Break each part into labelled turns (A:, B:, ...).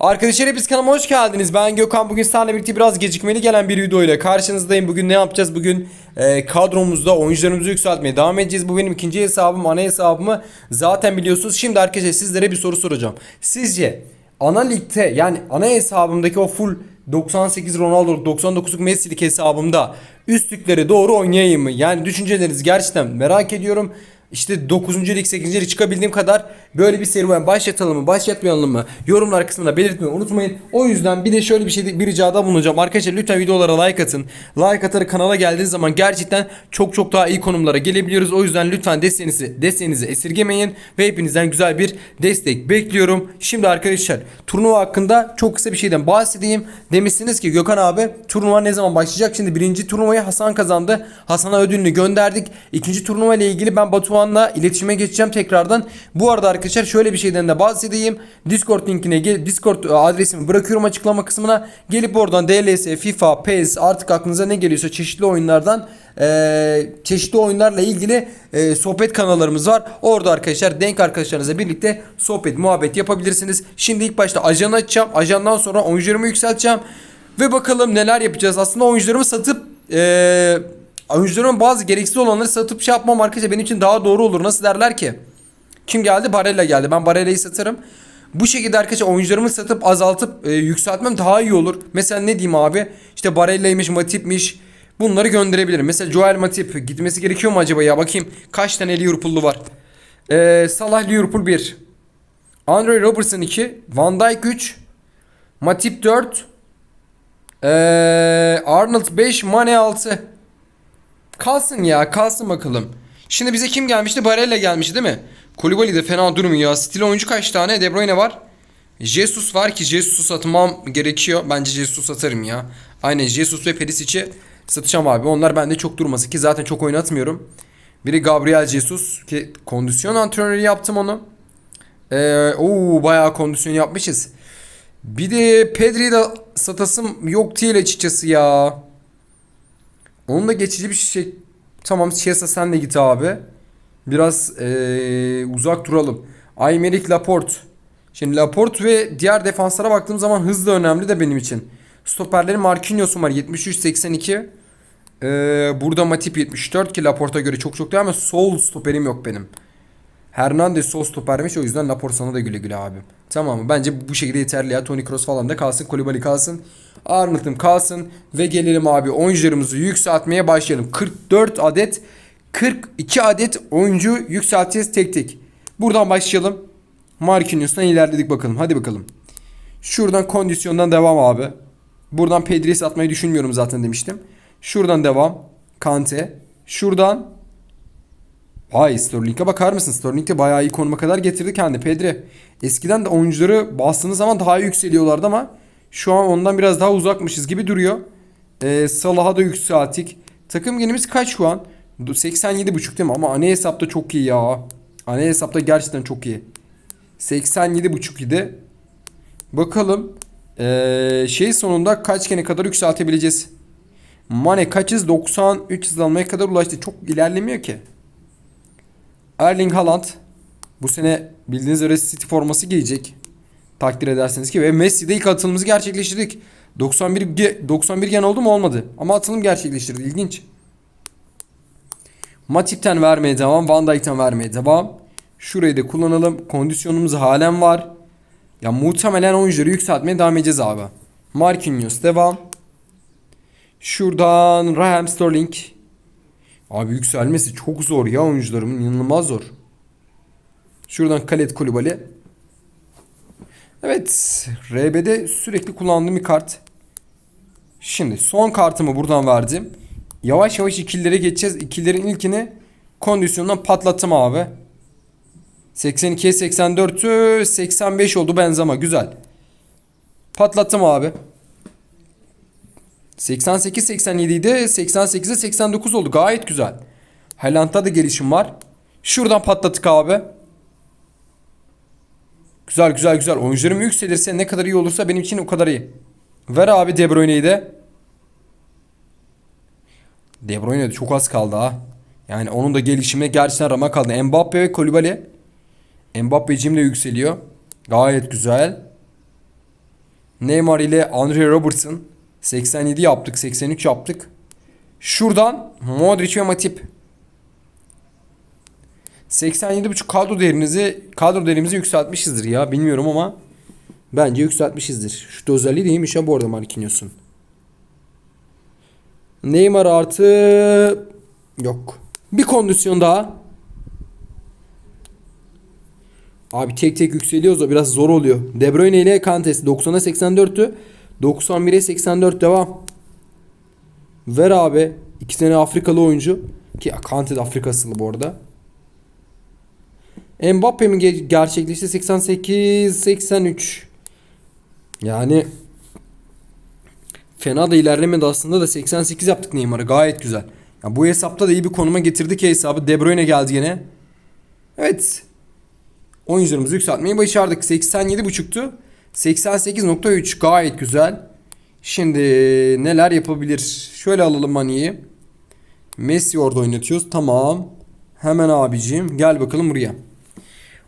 A: Arkadaşlar hepiniz kanalıma hoş geldiniz. Ben Gökhan. Bugün sizlerle birlikte biraz gecikmeli gelen bir video ile karşınızdayım. Bugün ne yapacağız? Bugün e, kadromuzda oyuncularımızı yükseltmeye devam edeceğiz. Bu benim ikinci hesabım, ana hesabımı zaten biliyorsunuz. Şimdi arkadaşlar sizlere bir soru soracağım. Sizce ana ligde yani ana hesabımdaki o full 98 Ronaldo 99'luk Messi'lik hesabımda üstlükleri doğru oynayayım mı? Yani düşüncelerinizi gerçekten merak ediyorum. İşte 9. lig 8. lig çıkabildiğim kadar böyle bir serüven başlatalım mı başlatmayalım mı yorumlar kısmında belirtmeyi unutmayın. O yüzden bir de şöyle bir şey bir ricada bulunacağım. Arkadaşlar lütfen videolara like atın. Like atarak kanala geldiğiniz zaman gerçekten çok çok daha iyi konumlara gelebiliyoruz. O yüzden lütfen desteğinizi, desteğinizi esirgemeyin ve hepinizden güzel bir destek bekliyorum. Şimdi arkadaşlar turnuva hakkında çok kısa bir şeyden bahsedeyim. Demişsiniz ki Gökhan abi turnuva ne zaman başlayacak? Şimdi birinci turnuvayı Hasan kazandı. Hasan'a ödülünü gönderdik. İkinci turnuva ile ilgili ben Batuhan'la iletişime geçeceğim tekrardan. Bu arada arkadaşlar şöyle bir şeyden de bahsedeyim. Discord linkine Discord adresimi bırakıyorum açıklama kısmına. Gelip oradan DLS, FIFA, PES artık aklınıza ne geliyorsa çeşitli oyunlardan eee, çeşitli oyunlarla ilgili eee, sohbet kanallarımız var. Orada arkadaşlar denk arkadaşlarınızla birlikte sohbet, muhabbet yapabilirsiniz. Şimdi ilk başta ajan açacağım. Ajandan sonra oyuncularımı yükselteceğim. Ve bakalım neler yapacağız. Aslında oyuncularımı satıp eee oyuncularımın bazı gereksiz olanları satıp şey yapmam arkadaşlar benim için daha doğru olur. Nasıl derler ki? Kim geldi? Barella geldi. Ben Barella'yı satarım. Bu şekilde arkadaşlar oyuncularımı satıp azaltıp e, yükseltmem daha iyi olur. Mesela ne diyeyim abi? İşte Barella'ymış, Matip'miş. Bunları gönderebilirim. Mesela Joel Matip gitmesi gerekiyor mu acaba ya? Bakayım kaç tane Liverpool'lu var. Ee, Salah Liverpool 1. Andre Robertson 2. Van Dijk 3. Matip 4. Ee, Arnold 5. Mane 6. Kalsın ya kalsın bakalım. Şimdi bize kim gelmişti? Barella gelmişti değil mi? Koulibaly de fena durmuyor. Stil oyuncu kaç tane? De Bruyne var. Jesus var ki Jesus'u satmam gerekiyor. Bence Jesus satarım ya. Aynen Jesus ve Perisic'i satacağım abi. Onlar bende çok durması ki zaten çok oynatmıyorum. Biri Gabriel Jesus ki kondisyon antrenörü yaptım onu. Ee, oo bayağı kondisyon yapmışız. Bir de Pedri'yi de satasım yok değil açıkçası ya. Onun da geçici bir şey. Tamam Chiesa sen de git abi. Biraz eee, uzak duralım. Aymeric Laporte. Şimdi Laporte ve diğer defanslara baktığım zaman hız da önemli de benim için. Stoperlerin Marquinhos'um var 73-82. Eee, burada Matip 74 ki Laporte'a göre çok çok değil ama sol stoperim yok benim. Hernandez sol stopermiş o yüzden Laporte sana da güle güle abi. Tamam mı? Bence bu şekilde yeterli ya. Toni Kroos falan da kalsın. Koulibaly kalsın. Arnold'um kalsın. Ve gelelim abi oyuncularımızı yükseltmeye başlayalım. 44 adet 42 adet oyuncu yükselteceğiz tek tek. Buradan başlayalım. Marquinhos'tan ilerledik bakalım. Hadi bakalım. Şuradan kondisyondan devam abi. Buradan Pedri'yi satmayı düşünmüyorum zaten demiştim. Şuradan devam. Kante. Şuradan Vay Sterling'e bakar mısın? Sterling de bayağı iyi konuma kadar getirdi kendi Pedri. Eskiden de oyuncuları bastığınız zaman daha yükseliyorlardı ama şu an ondan biraz daha uzakmışız gibi duruyor. Ee, Salah'a da yükselttik. Takım genimiz kaç şu an? 87.5 değil mi? Ama ana hesapta çok iyi ya. Ana hesapta gerçekten çok iyi. 87.5 idi. Bakalım ee, şey sonunda kaç kere kadar yükseltebileceğiz? Mane kaçız? 93 hızlanmaya kadar ulaştı. Çok ilerlemiyor ki. Erling Haaland bu sene bildiğiniz üzere City forması giyecek. Takdir edersiniz ki ve Messi'de ilk atılımımızı gerçekleştirdik. 91 ge- 91 gen oldu mu olmadı. Ama atılım gerçekleştirdi. İlginç. Matip'ten vermeye devam. Van Dijk'ten vermeye devam. Şurayı da kullanalım. Kondisyonumuz halen var. Ya muhtemelen oyuncuları yükseltmeye devam edeceğiz abi. Marquinhos devam. Şuradan Raheem Sterling. Abi yükselmesi çok zor ya oyuncularımın inanılmaz zor. Şuradan Kalet Kulübali. Evet RB'de sürekli kullandığım bir kart. Şimdi son kartımı buradan verdim. Yavaş yavaş ikililere geçeceğiz. İkililerin ilkini kondisyondan patlattım abi. 82'ye 84'ü 85 oldu Benzema güzel. Patlattım abi. 88 87 idi. 88'e 89 oldu. Gayet güzel. Haaland'da da gelişim var. Şuradan patlattık abi. Güzel güzel güzel. Oyuncularım yükselirse ne kadar iyi olursa benim için o kadar iyi. Ver abi De Bruyne'yi de. De Bruyne de çok az kaldı ha. Yani onun da gelişimine gerçekten rama kaldı. Mbappe ve Koulibaly. Mbappe'cim de yükseliyor. Gayet güzel. Neymar ile Andre Robertson. 87 yaptık, 83 yaptık. Şuradan Modric ve Matip. 87.5 kadro değerinizi kadro değerimizi yükseltmişizdir ya. Bilmiyorum ama bence yükseltmişizdir. Şu özelliği de iyiymiş ya bu arada Marquinhos'un. Neymar artı yok. Bir kondisyon daha. Abi tek tek yükseliyoruz da biraz zor oluyor. De Bruyne ile Kantes 90'a 84'tü. 91'e 84 devam. Ver abi. İki tane Afrikalı oyuncu. Ki Kante de Afrika asıllı bu arada. Mbappe mi ge- gerçekleşti? 88 83. Yani fena da ilerlemedi aslında da 88 yaptık Neymar'ı. Gayet güzel. Ya bu hesapta da iyi bir konuma getirdik hesabı. De Bruyne geldi yine. Evet. Oyuncularımızı yükseltmeyi başardık. 87.5'tu. 88.3 gayet güzel. Şimdi neler yapabilir? Şöyle alalım Mani'yi. Messi orada oynatıyoruz. Tamam. Hemen abicim gel bakalım buraya.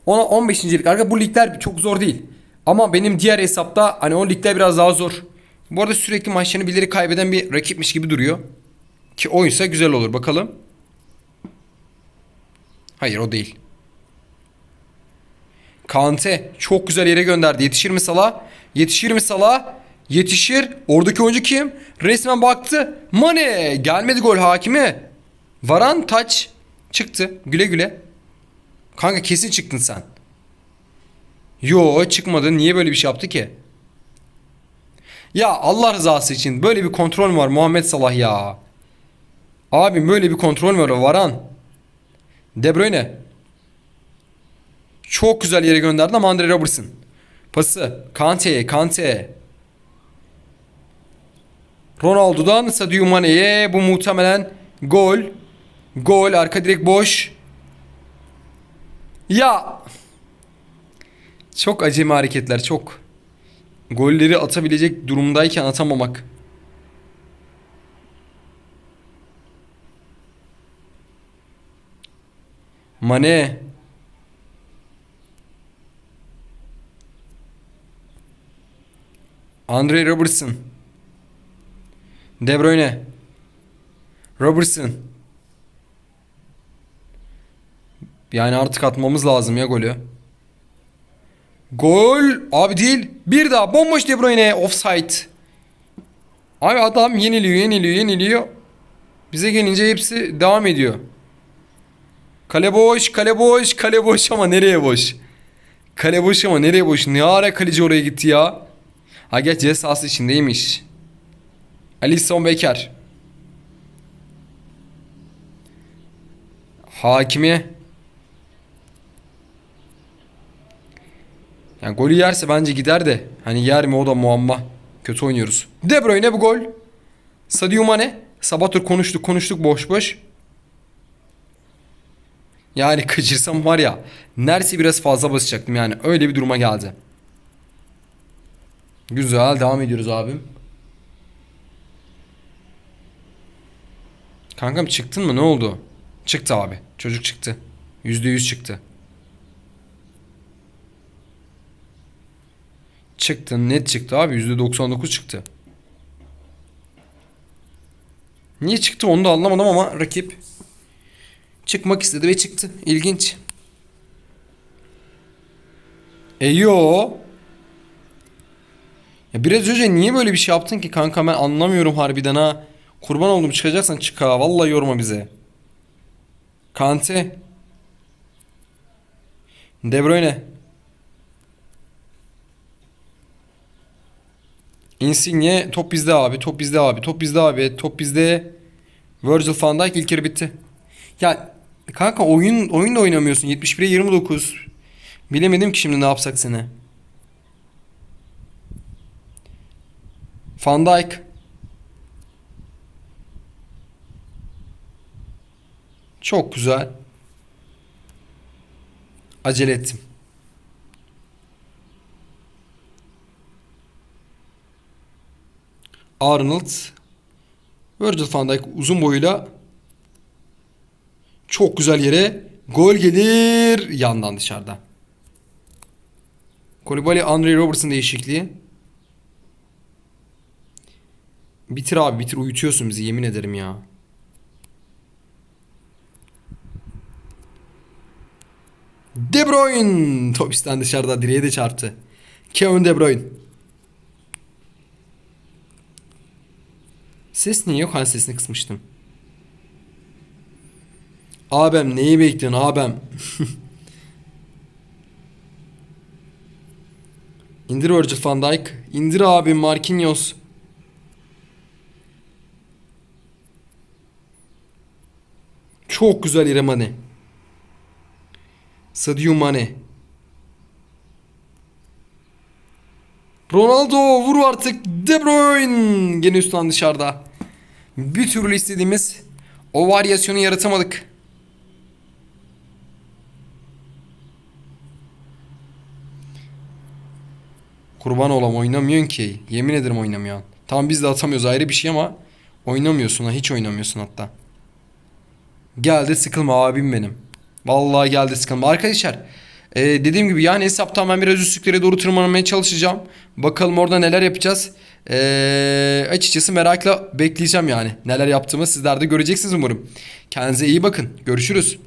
A: Ona 15. lig. Arkadaşlar bu ligler çok zor değil. Ama benim diğer hesapta hani o ligler biraz daha zor. Bu arada sürekli maçlarını birileri kaybeden bir rakipmiş gibi duruyor. Ki oysa güzel olur. Bakalım. Hayır o değil. Kante çok güzel yere gönderdi. Yetişir mi Salah? Yetişir mi Salah? Yetişir. Oradaki oyuncu kim? Resmen baktı. Mane. Gelmedi gol hakimi. Varan taç. Çıktı. Güle güle. Kanka kesin çıktın sen. Yo çıkmadı. Niye böyle bir şey yaptı ki? Ya Allah rızası için böyle bir kontrol mü var Muhammed Salah ya? Abi böyle bir kontrol mü var Varan? De Bruyne. Çok güzel yere gönderdi ama Andre Robertson. Pası. Kante'ye. Kante. Ronaldo'dan Sadio Mane'ye bu muhtemelen gol. Gol. Arka direk boş. Ya. Çok acemi hareketler. Çok. Golleri atabilecek durumdayken atamamak. Mane. Andre Robertson. De Bruyne. Robertson. Yani artık atmamız lazım ya golü. Gol. Abi değil. Bir daha bomboş De Bruyne. Offside. Abi adam yeniliyor, yeniliyor, yeniliyor. Bize gelince hepsi devam ediyor. Kale boş, kale boş, kale boş ama nereye boş? Kale boş ama nereye boş? Ne ara kaleci oraya gitti ya? Ha geç ceza sahası içindeymiş. Alisson Becker. Hakimi. Yani golü yerse bence gider de. Hani yer mi o da muamma. Kötü oynuyoruz. De Bruyne bu gol. Sadio Mane. Sabahtır konuştuk konuştuk boş boş. Yani kaçırsam var ya. Neredeyse biraz fazla basacaktım yani. Öyle bir duruma geldi. Güzel devam ediyoruz abim. Kankam çıktın mı ne oldu? Çıktı abi. Çocuk çıktı. %100 çıktı. Çıktı net çıktı abi %99 çıktı. Niye çıktı onu da anlamadım ama rakip çıkmak istedi ve çıktı. İlginç. E yo. Ya biraz önce niye böyle bir şey yaptın ki kanka ben anlamıyorum harbiden ha. Kurban oldum çıkacaksan çık ha. Vallahi yorma bize. Kante. De Bruyne. Insigne top bizde abi. Top bizde abi. Top bizde abi. Top bizde. Virgil van Dijk ilk yarı bitti. Ya kanka oyun oyun da oynamıyorsun. 71'e 29. Bilemedim ki şimdi ne yapsak seni. Van Dijk. Çok güzel. Acele ettim. Arnold. Virgil van Dijk uzun boyuyla çok güzel yere gol gelir yandan dışarıdan. Kolibali Andre Robertson değişikliği. Bitir abi bitir uyutuyorsun bizi yemin ederim ya. De Bruyne. Top üstten dışarıda direğe de çarptı. Kevin De Bruyne. Ses niye yok? Hani sesini kısmıştım. Abem neyi bekliyorsun abem? İndir Virgil van Dijk. İndir abi Marquinhos. Çok güzel yere Mane. Sadio Mane. Ronaldo vur artık De Bruyne. Gene üstten dışarıda. Bir türlü istediğimiz o varyasyonu yaratamadık. Kurban olam oynamıyorsun ki. Yemin ederim oynamıyorsun. Tamam biz de atamıyoruz ayrı bir şey ama oynamıyorsun ha hiç oynamıyorsun hatta. Geldi sıkılma abim benim. Vallahi geldi sıkılma. Arkadaşlar e, dediğim gibi yani hesaptan ben biraz üstlüklere doğru tırmanmaya çalışacağım. Bakalım orada neler yapacağız. E, açıkçası merakla bekleyeceğim yani. Neler yaptığımı sizler de göreceksiniz umarım. Kendinize iyi bakın. Görüşürüz.